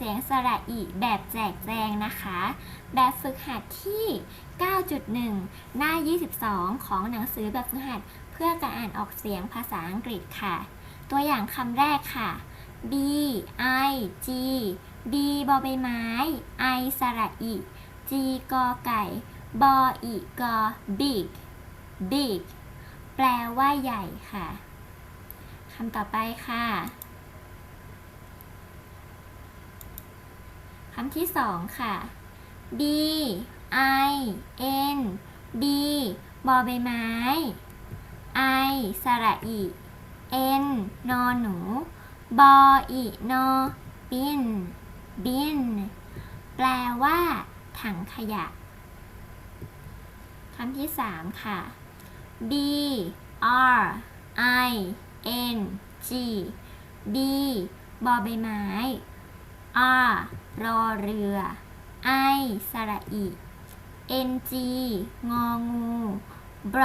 สียงสระอีแบบแจกแจงนะคะ แบบฝึกหัดที่ 9.1 หน้า 22 ของหนังสือแบบฝึกหัด เพื่อการอ่านออกเสียงภาษาอังกฤษค่ะ ตัวอย่างคำแรกค่ะ B I G B บอใบไม้ I สระอี G กอไก่ บออีกอ big big แปลว่าใหญ่ค่ะคำต่อไปค่ะำที่สองค่ะ B I N B บอใบไม้ I สระอี N นอหนู บออีนอบิน บิน แปลว่า ถังขยะคำที่สามค่ะ B R I N G B บอใบไม้ R รอเรือ I สระอี N G งองูบร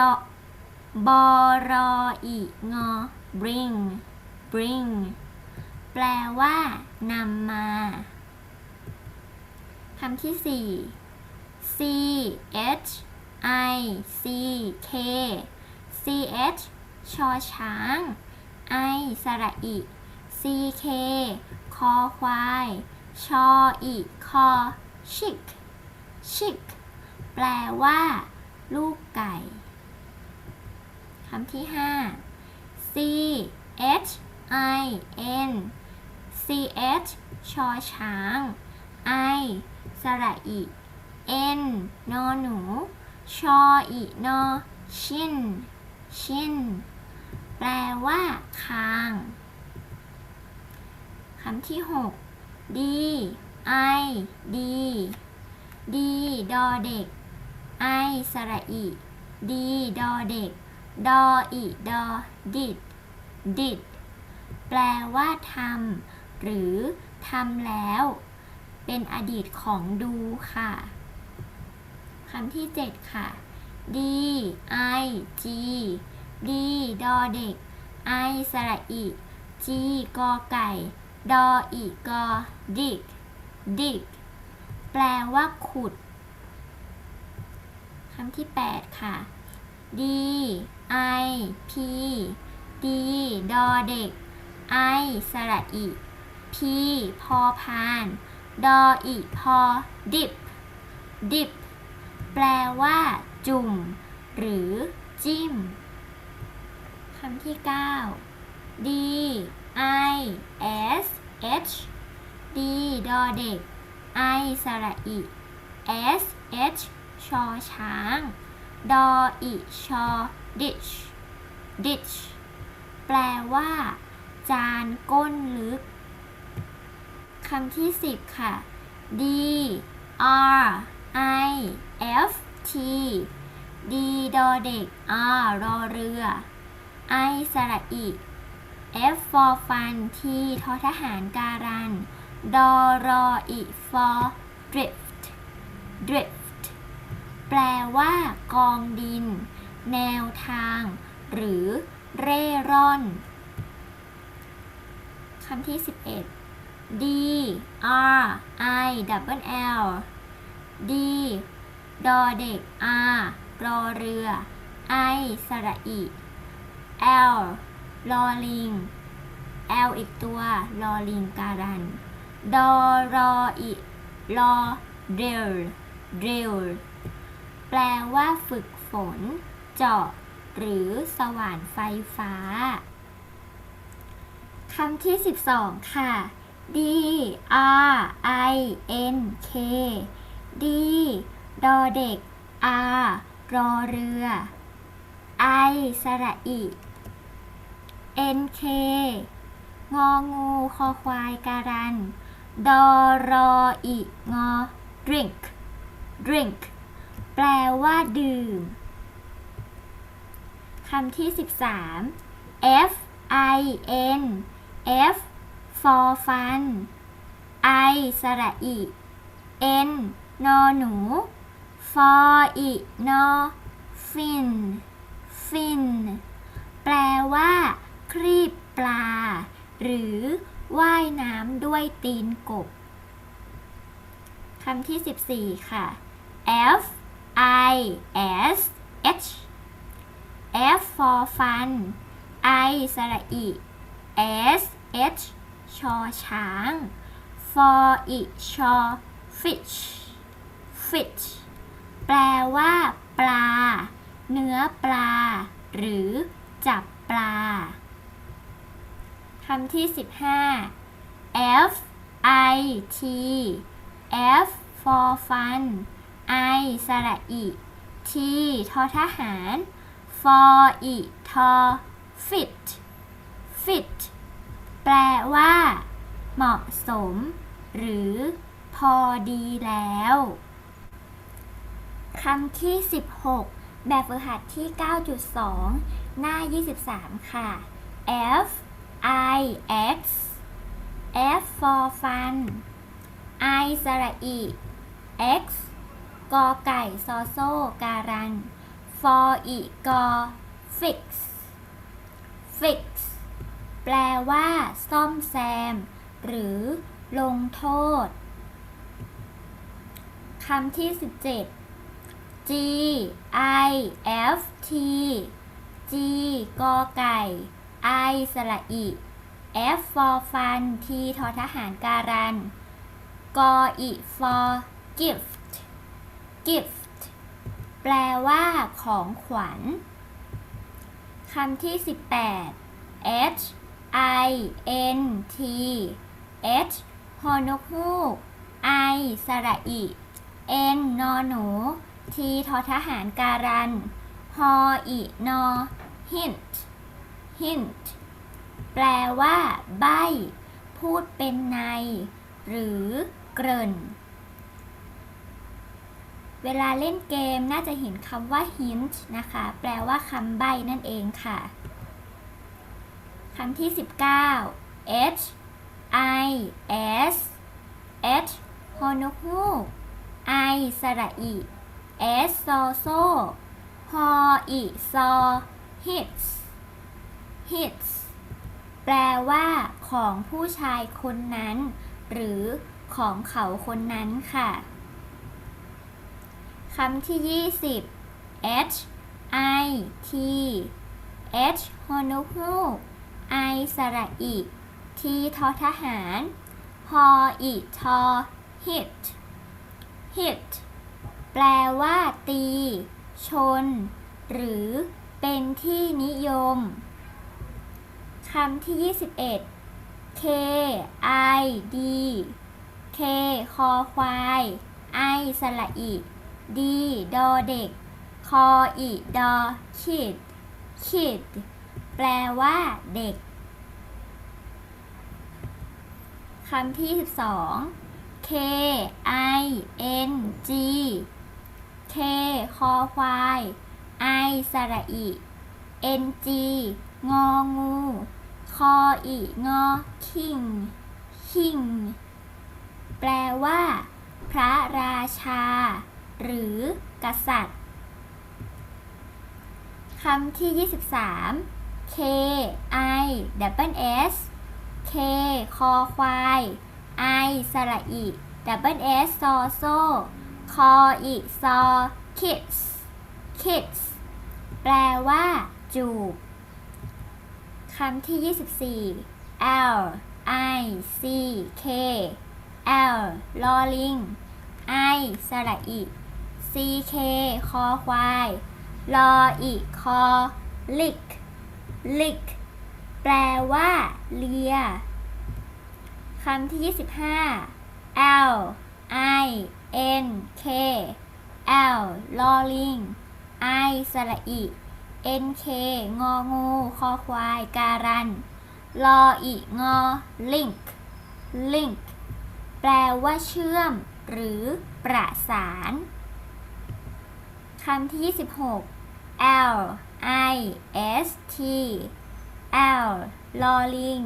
บอรออีงอ bring bring แปลว่านำมาคำที่สี่ C H I C K C H ชอช้าง I สระอี C K คอควาย ชออีคอ chick chick แปลว่า ลูกไก่ คำที่ 5 C H I N C H ชอช้าง I สระอี N นอหนู ชออีนอ ชิน ชิน แปลว่า คาง คำที่ 6 D I D D ดอเด็ก I สระอี D ดอเด็ก ดออีดอ did did แปลว่าทำหรือทำแล้ว เป็นอดีตของดูค่ะคำที่ 7 ค่ะ D I G D ดอเด็ก I สระอี G กอไก่ ดออีกอ dig dig แปลว่าขุด คำที่ 8 ค่ะ D I P D ดอเด็ก I สระอี P พอพาน ดออีพอ dip dip แปลว่า จุ่ม หรือ จิ้ม คำที่ 9 D I S H D ดอเด็ก I สระอี S H ชอช้าง ดออีชอ ditch ditch แปลว่า จานก้นลึก คำที่ 10 ค่ะ D R I F T D ดอเด็ก R รอเรือ I สระอี F for fun T ทอทหารการันดอรออี for drift drift แปลว่ากองดิน แนวทาง หรือเร่ร่อนคำที่ 11 D R I double L D ดอเด็ก R รอเรือ I สระอี L ลอลิง L อีกตัวลอลิงการัน ดอรออีลอเดลเดลแปลว่าฝึกฝน เจาะ หรือสว่านไฟฟ้าคำที่ 12 ค่ะ D R I N K D ดอเด็ก R รอเรือ I สระอี N K งองูคอควายการันดอรออีงอ drink drink แปลว่าดื่ม คำที่ 13 F I N F for fun I สระอี N นอหนู for อีนอ fin fin แปลว่า รีบปลา หรือว่ายน้ำด้วยตีนกบคำที่ 14 ค่ะ F I S H F for fun I สระอี S H ชอช้าง for อีชอ fish fish แปลว่า ปลา เนื้อปลา หรือ จับปลา คำที่ 15 F I T F for fun I สระอี T ทอทหาร for อีทอ fit fit แปลว่า เหมาะสม หรือ พอดีแล้วคำที่ 16 แบบฝึกหัดที่ 9.2 หน้า 23 ค่ะ F I X F for fun I สระอี X กอไก่ซอโซการัน for อีกอ fix fix แปลว่าซ่อมแซม หรือลงโทษ คำที่ 17 G I F T G กอไก่ I สระอี F for fun T ทอทหารการันกออี for gift gift แปลว่าของขวัญคำที่ 18 H I N T H ฮอนกฮูก I สระอี N นอหนู T ทอทหารการันฮออีนอ hint hint แปลว่า ใบพูดเป็นใน หรือเกริ่น เวลาเล่นเกมน่าจะเห็นคำว่า hint นะคะ แปลว่าคำใบ้นั่นเองค่ะคำที่ 19 H I S H ฮอนกฮูก I สระอี S ซโซฮออีซอ hits hits แปลว่าของผู้ชายคนนั้น หรือของเขาคนนั้นค่ะ คำที่ 20 H I T H ฮอนุฮู I สระอี T ทอทหารฮออีทอ hit hit แปลว่าตี ชน หรือเป็นที่นิยม คำที่ 21 K I D K คอควาย I สระอี D ดอเด็ก คออีดอ kid kid แปลว่าเด็ก คำที่ 12 K I N G K คอควาย I สระอี N G งองู คออีงอ king king แปลว่า พระราชา หรือกษัตริย์คำที่ 23 K I double S K คอควาย I สระอี double S ซอโซคออีซอ kids kids แปลว่า จูบ คำที่ 24 L I C K L ลอลิง I สระอี C K คอควายลออีคอ lick lick แปลว่า เลียคำที่ 25 L I N K L ลอลิง I สระอี N K งองูคอควาย การันลออีงอ link link แปลว่าเชื่อม หรือประสานคำที่26 L I S T L ลอลิง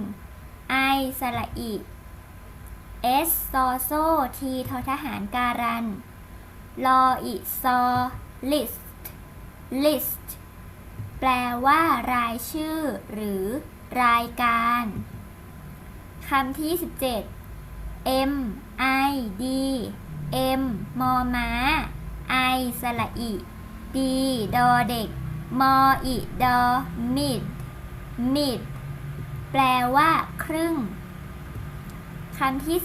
I สระอี S ซอโซ T ทอทหารการัน ลออีซอ list list แปลว่า รายชื่อ หรือ รายการคำที่ 17 M I D M มอม้า I สระอิ D ดอเด็ก มออิดอ mid mid แปลว่า ครึ่งคำที่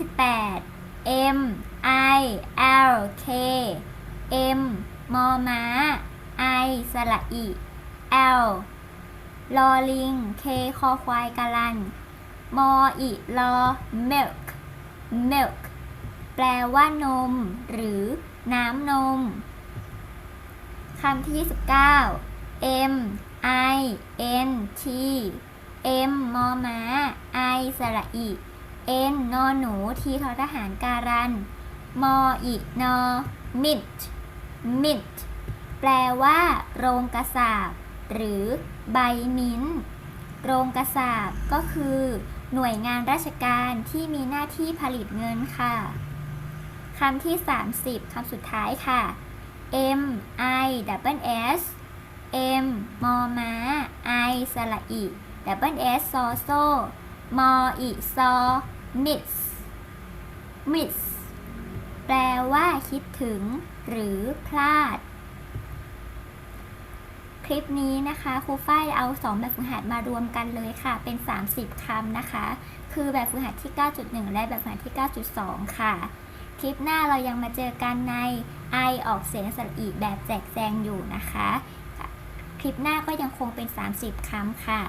18 M I L K M มอม้า I สระอิ L ลอลิง K คอควายกาลัน มออิลอ milk milk แปลว่านม หรือน้ำนม คำที่19 M I N T M มอม้า I สระอิ N นอหนูทีทอทหารการัน มออินอ mint mint แปลว่า โรงกระสาบ หรือใบมิ้นท์โรงกระสาบก็คือ หน่วยงานราชการที่มีหน้าที่ผลิตเงินค่ะคำที่ 30คำสุดท้ายค่ะ M I double S M มอม้า I สระอิ double S ซอโซมออิซอ miss miss แปลว่าคิดถึง หรือพลาด คลิปนี้นะคะครูฝ้ายเอา 2 แบบฝึกหัดมารวมกันเลยค่ะ เป็น 30คำนะคะ คือแบบฝึกหัดที่ 9.1 และแบบฝึกหัดที่ 9.2 ค่ะ คลิปหน้าเรายังมาเจอกันใน I อออกเสียงสระอีแบบแจกแจงอยู่นะคะ คลิปหน้าก็ยังคงเป็น 30คำค่ะ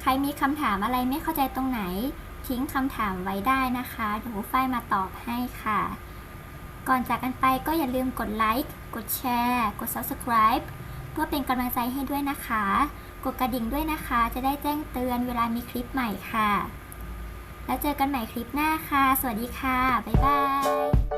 ใครมีคำถามอะไรไม่เข้าใจตรงไหน ทิ้งคำถามไว้ได้นะคะเดี๋ยวครูฝ้ายมาตอบให้ค่ะ ก่อนจากกันไปก็อย่าลืมกดไลค์ กดแชร์ กด subscribe เพื่อเป็นกำลังใจให้ด้วยนะคะ กดกระดิ่งด้วยนะคะ จะได้แจ้งเตือนเวลามีคลิปใหม่ค่ะ แล้วเจอกันใหม่คลิปหน้าค่ะ สวัสดีค่ะ บ๊ายบาย